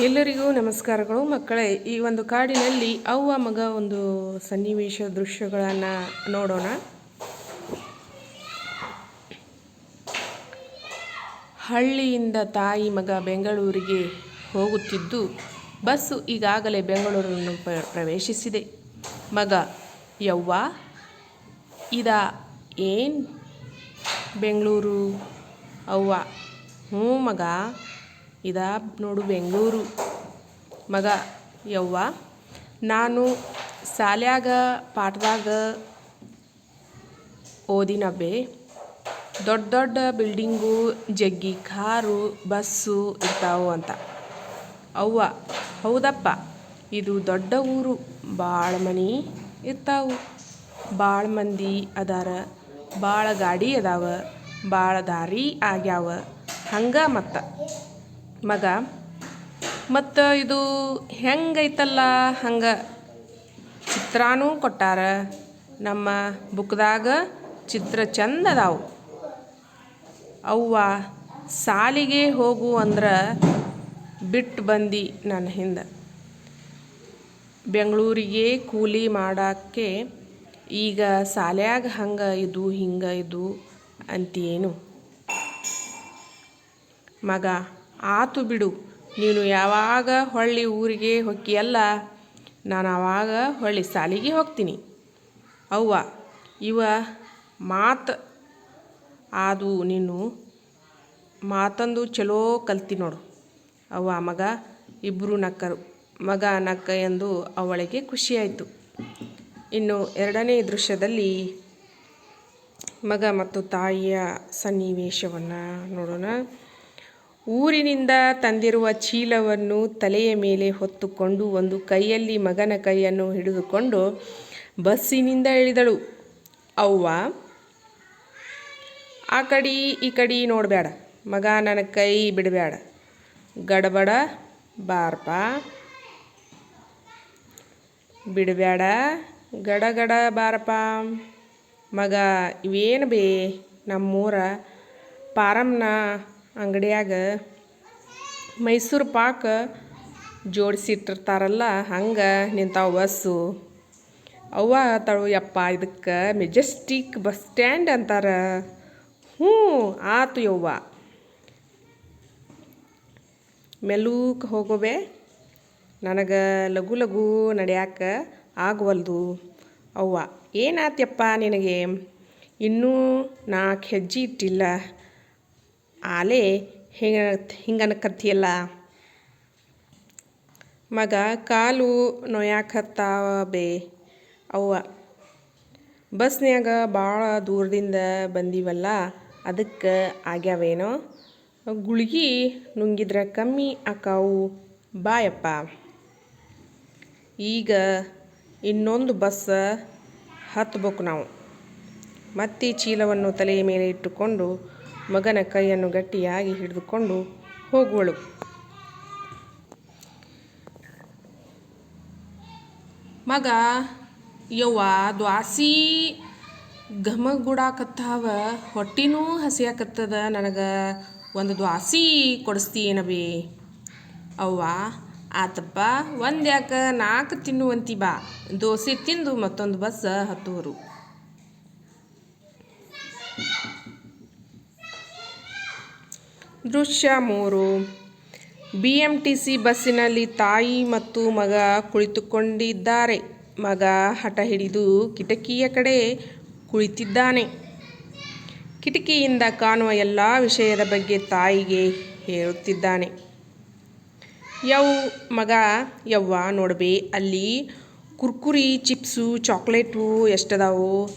ಎಲ್ಲರಿಗೂ ನಮಸ್ಕಾರಗಳು ಮಕ್ಕಳೇ, ಈ ಒಂದು ಕಾಡಿನಲ್ಲಿ ಅವ್ವ ಮಗ ಒಂದು ಸನ್ನಿವೇಶ ದೃಶ್ಯಗಳನ್ನು ನೋಡೋಣ. ಹಳ್ಳಿಯಿಂದ ತಾಯಿ ಮಗ ಬೆಂಗಳೂರಿಗೆ ಹೋಗುತ್ತಿದ್ದು, ಬಸ್ಸು ಈಗಾಗಲೇ ಬೆಂಗಳೂರನ್ನು ಪ್ರ- ಪ್ರವೇಶಿಸಿದೆ. ಮಗ ಯವ್ವ, ಇದ ಏನು ಬೆಂಗಳೂರು ಅವ್ವ? ಹ್ಞೂ ಮಗ. ಇದ ನೋಡು ಬೆಂಗಳೂರು. ಮಗ, ಯವ್ವ, ನಾನು ಶಾಲ್ಯಾಗ ಪಾಠದಾಗ ಓದಿನಬ್ಬೆ ದೊಡ್ಡ ದೊಡ್ಡ ಬಿಲ್ಡಿಂಗು, ಜಗ್ಗಿ ಕಾರು, ಬಸ್ಸು ಇರ್ತಾವು ಅಂತ. ಅವ್ವ, ಹೌದಪ್ಪ, ಇದು ದೊಡ್ಡ ಊರು ಭಾಳ ಮನೆ ಇರ್ತಾವು. ಭಾಳ ಮಂದಿ ಅದಾರ ಭಾಳ ಗಾಡಿ ಅದಾವ ಭಾಳ ದಾರಿ ಆಗ್ಯಾವ, ಹಂಗೆ ಮತ್ತು. ಮಗ. ಮತ್ತು ಇದು ಹೆಂಗೈತಲ್ಲ ಹಂಗೆ ಚಿತ್ರಾನೂ ಕೊಟ್ಟಾರ. ನಮ್ಮ ಬುಕ್ದಾಗ ಚಿತ್ರ ಚಂದ ಅದಾವು. ಅವ್ವ ಸಾಲಿಗೆ ಹೋಗು ಅಂದ್ರೆ ಬಿಟ್ಟು ಬಂದು ನನ್ನ ಹಿಂದೆ. ಬೆಂಗಳೂರಿಗೆ ಕೂಲಿ ಮಾಡೋಕ್ಕೆ ಈಗ ಸಾಲ್ಯಾಗ ಹಂಗೆ ಇದು ಹಿಂಗೆ ಇದು ಅಂತೇನು ಮಗ ಆತು ಬಿಡು. ನೀನು ಯಾವಾಗ ಹೊಳ್ಳಿ ಊರಿಗೆ ಹೊಕ್ಕಿಯಲ್ಲ, ನಾನು ಆವಾಗ ಹೊಳ್ಳಿ ಸಾಲಿಗೆ ಹೋಗ್ತೀನಿ. ಅವ್ವ, ಇವ ಮಾತು ಆದು ನೀನು ಮಾತಂದು ಚಲೋ ಕಲ್ತಿ ನೋಡು. ಅವ್ವ ಮಗ ಇಬ್ಬರು ನಕ್ಕರು. ಮಗ ನಕ್ಕ ಎಂದು ಅವಳಿಗೆ ಖುಷಿಯಾಯಿತು. ಇನ್ನು ಎರಡನೇ ದೃಶ್ಯದಲ್ಲಿ ಮಗ ಮತ್ತು ತಾಯಿಯ ಸನ್ನಿವೇಶವನ್ನು ನೋಡೋಣ. ಊರಿನಿಂದ ತಂದಿರುವ ಚೀಲವನ್ನು ತಲೆಯ ಮೇಲೆ ಹೊತ್ತುಕೊಂಡು ಒಂದು ಕೈಯಲ್ಲಿ ಮಗನ ಕೈಯನ್ನು ಹಿಡಿದುಕೊಂಡು ಬಸ್ಸಿನಿಂದ ಇಳಿದಳು. ಅವ್ವ, ಆ ಕಡೆ ಈ ಕಡೆ ನೋಡಬೇಡ ಮಗ ನನ್ನ ಕೈ ಬಿಡಬೇಡ ಗಡಬಡ, ಬಾರ್ಪ. ಬಿಡಬೇಡ ಗಡಗಡ ಬಾರಪ್ಪ ಮಗ, ಇವೇನು ಬೇ ನಮ್ಮೂರ ಪಾರಮ್ನ ಅಂಗಡಿಯಾಗ ಮೈಸೂರು ಪಾಕ ಜೋಡಿಸಿಟ್ಟಿರ್ತಾರಲ್ಲ, ಹಂಗೆ ನಿಂತಾವ ಬಸ್ಸು. ಅವ್ವ ತಳು ಯಪ್ಪ, ಇದಕ್ಕೆ ಮೆಜೆಸ್ಟಿಕ್ ಬಸ್ ಸ್ಟ್ಯಾಂಡ್ ಅಂತಾರ. ಹ್ಞೂ, ಆತು ಯವ್ವ. ಮೆಲೂಕ್ ಹೋಗೋವೆ, ನನಗೆ ಲಘು ಲಘು ನಡ್ಯಾಕ ಆಗವಲ್ದು. ಅವ್ವ, ಏನಾತ್ಯಪ್ಪ ನಿನಗೆ? ಇನ್ನೂ ನಾಲ್ಕು ಹೆಜ್ಜೆ ಇಟ್ಟಿಲ್ಲ. ಆಲೇ ಹಿಂಗೆ ಹಿಂಗನಕತ್ತಿಯಲ್ಲ ಮಗ ಕಾಲು ನೋಯಾಕತ್ತಾವ ಬೇ ಅವ್ವ, ಬಸ್ನ್ಯಾಗ ಭಾಳ ದೂರದಿಂದ ಬಂದೀವಲ್ಲ, ಅದಕ್ಕೆ ಆಗ್ಯಾವೇನೋ? ಗುಳ್ಗಿ ನುಂಗಿದ್ರೆ ಕಮ್ಮಿ ಆಕಾವು. ಬಾಯಪ್ಪ. ಈಗ ಇನ್ನೊಂದು ಬಸ್ ಹತ್ತಬೇಕು ನಾವು. ಮತ್ತೆ ಚೀಲವನ್ನು ತಲೆಯ ಮೇಲೆ ಇಟ್ಟುಕೊಂಡು ಮಗನ ಕೈಯನ್ನು ಗಟ್ಟಿಯಾಗಿ ಹಿಡಿದುಕೊಂಡು ಹೋಗುವಳು. ಮಗ, ಯವ್ವ, ದ್ವಾಸಿ, ಘಮಗುಡಾಕತ್ತಾವ, ಹೊಟ್ಟಿನೂ ಹಸಿಯಾಕತ್ತದ, ನನಗೆ ಒಂದು ದ್ವಾಸಿ ಕೊಡಿಸ್ತೀನಬಿ. ಅವ್ವ, ಆತಪ್ಪ ಒಂದು ಯಾಕೆ ನಾಲ್ಕು ತಿನ್ನುವಂತಿ ಬಾ, ದೋಸೆ ತಿಂದು ಮತ್ತೊಂದು ಬಸ್ ಹತ್ತುವರು. ದೃಶ್ಯ ಮೂರು. ಬಿ ಎಂ ಬಸ್ಸಿನಲ್ಲಿ ತಾಯಿ ಮತ್ತು ಮಗ ಕುಳಿತುಕೊಂಡಿದ್ದಾರೆ. ಮಗ ಹಠ ಹಿಡಿದು ಕಿಟಕಿಯ ಕಡೆ ಕುಳಿತಿದ್ದಾನೆ. ಕಿಟಕಿಯಿಂದ ಕಾಣುವ ಎಲ್ಲ ವಿಷಯದ ಬಗ್ಗೆ ತಾಯಿಗೆ ಹೇಳುತ್ತಿದ್ದಾನೆ. ಯವ್ ಮಗ, ಯವ್ವ, ನೋಡಬೇ, ಅಲ್ಲಿ ಕುರ್ಕುರಿ, ಚಿಪ್ಸು, ಚಾಕ್ಲೇಟು ಎಷ್ಟದಾವು.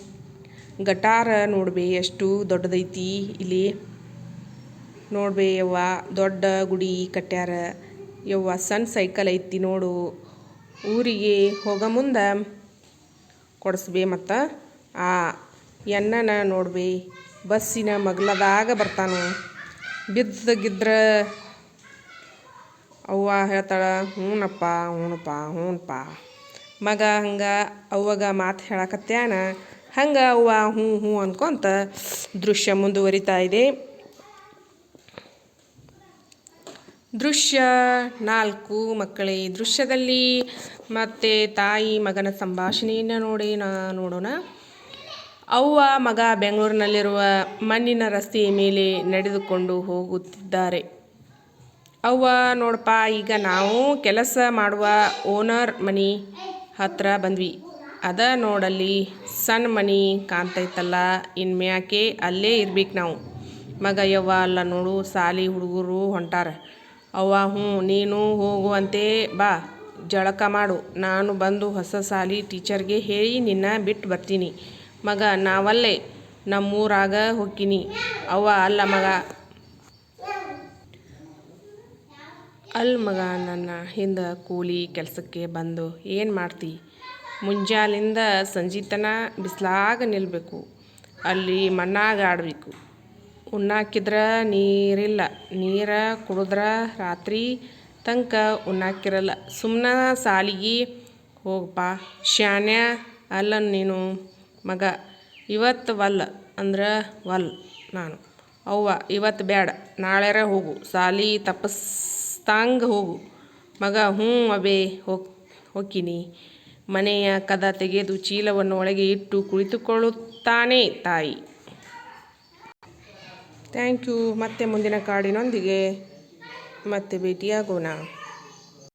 ಗಟಾರ, ನೋಡಬೇ, ಎಷ್ಟು ದೊಡ್ಡದೈತಿ ಇಲ್ಲಿ. ನೋಡ್ಬೇ ಯವ್ವ, ದೊಡ್ಡ ಗುಡಿ ಕಟ್ಯಾರ. ಯವ್ವ ಸಣ್ಣ ಸೈಕಲ್ ಐತಿ ನೋಡು, ಊರಿಗೆ ಹೋಗ ಮುಂದೆ ಕೊಡಿಸ್ಬೇ ಮತ್ತು ಆ ಎಣ್ಣನ ನೋಡ್ಬೇ. ಬಸ್ಸಿನ ಮಗ್ಲದಾಗ ಬರ್ತಾನು. ಬಿದ್ದ ಗಿದ್ರ ಅವ್ವ ಹೇಳ್ತಾಳ ಹ್ಞೂನಪ್ಪ ಹ್ಞೂನಪ್ಪ ಹ್ಞೂನಪ್ಪ ಮಗ ಹಂಗೆ ಅವಾಗ ಮಾತು ಹೇಳಕತ್ಯಾನ. ಹಂಗೆ ಅವ್ವ ಹ್ಞೂ ಹ್ಞೂ ಅನ್ಕೊಂತ ದೃಶ್ಯ ಮುಂದುವರಿತಾ ಇದೆ. ದೃಶ್ಯ ನಾಲ್ಕು ಮಕ್ಕಳೇ ದೃಶ್ಯದಲ್ಲಿ ಮತ್ತೆ ತಾಯಿ ಮಗನ ಸಂಭಾಷಣೆಯನ್ನು ನೋಡಿ ನಾ ನೋಡೋಣ. ಅವ್ವ ಮಗ ಬೆಂಗಳೂರಿನಲ್ಲಿರುವ ಮಣ್ಣಿನ ರಸ್ತೆಯ ಮೇಲೆ ನಡೆದುಕೊಂಡು ಹೋಗುತ್ತಿದ್ದಾರೆ. ಅವ್ವ, ನೋಡಪ್ಪ, ಈಗ ನಾವು ಕೆಲಸ ಮಾಡುವ ಓನರ್ ಮನೆ ಹತ್ರ ಬಂದ್ವಿ. ಅದ ನೋಡಲ್ಲಿ ಸಣ್ಣ ಮನೆ ಕಾಣ್ತೈತಲ್ಲ ಇನ್ಮ್ಯಾಕೆ ಅಲ್ಲೇ ಇರ್ಬೇಕು ನಾವು. ಮಗ, ಯವ್ವ, ಅಲ್ಲ ನೋಡು, ಸಾಲಿ ಹುಡುಗರು ಹೊಂಟಾರ. ಅವ್ವ, ಹ್ಞೂ, ನೀನು ಹೋಗುವಂತೆ ಬಾ, ಜಳಕ ಮಾಡು. ನಾನು ಬಂದು ಹೊಸ ಸಾಲಿ ಟೀಚರ್ಗೆ ಹೇಳಿ ನಿನ್ನ ಬಿಟ್ಟು ಬರ್ತೀನಿ. ಮಗ, ನಾವಲ್ಲೇ ನಮ್ಮೂರಾಗ ಹೋಗ್ತೀನಿ. ಅವ್ವ, ಅಲ್ಲ ಮಗ. ಅಲ್ಲ ಮಗ, ನನ್ನ ಹಿಂದೆ ಕೂಲಿ ಕೆಲಸಕ್ಕೆ ಬಂದು ಏನು ಮಾಡ್ತಿ? ಮುಂಜಾಲಿಂದ ಸಂಜೀತನ ಬಿಸ್ಲಾಗ ನಿಲ್ಲಬೇಕು ಅಲ್ಲಿ ಮಣ್ಣಾಗ ಆಡಬೇಕು. ಉಣ್ಣಾಕಿದ್ರೆ ನೀರಿಲ್ಲ. ನೀರು ಕುಡಿದ್ರೆ ರಾತ್ರಿ ತನಕ ಉಣ್ಣಾಕಿರಲ್ಲ. ಸುಮ್ಮನೆ ಸಾಲಿಗೆ ಹೋಗಪ್ಪ ಶಾನ್ಯ ಅಲ್ಲ ನೀನು ಮಗ. ಇವತ್ತು ಒಲ್ಲ ಅಂದ್ರೆ ವಲ್ ನಾನು. ಅವ್ವ, ಇವತ್ತು ಬೇಡ ನಾಳೆರ ಹೋಗು. ಸಾಲಿ ತಪ್ಪಿಸ್ದಂಗೆ ಹೋಗು. ಮಗ, ಹ್ಞೂ ಅಬೇ, ಹೋಗ್ ಹೋಗ್ತೀನಿ ಮನೆಯ ಕದ ತೆಗೆದು ಚೀಲವನ್ನು ಒಳಗೆ ಇಟ್ಟು ಕುಳಿತುಕೊಳ್ಳುತ್ತಾನೆ ತಾಯಿ. ಥ್ಯಾಂಕ್ ಯು ಮತ್ತೆ ಮುಂದಿನ ಕಾಡಿನೊಂದಿಗೆ ಮತ್ತೆ ಭೇಟಿಯಾಗೋಣ.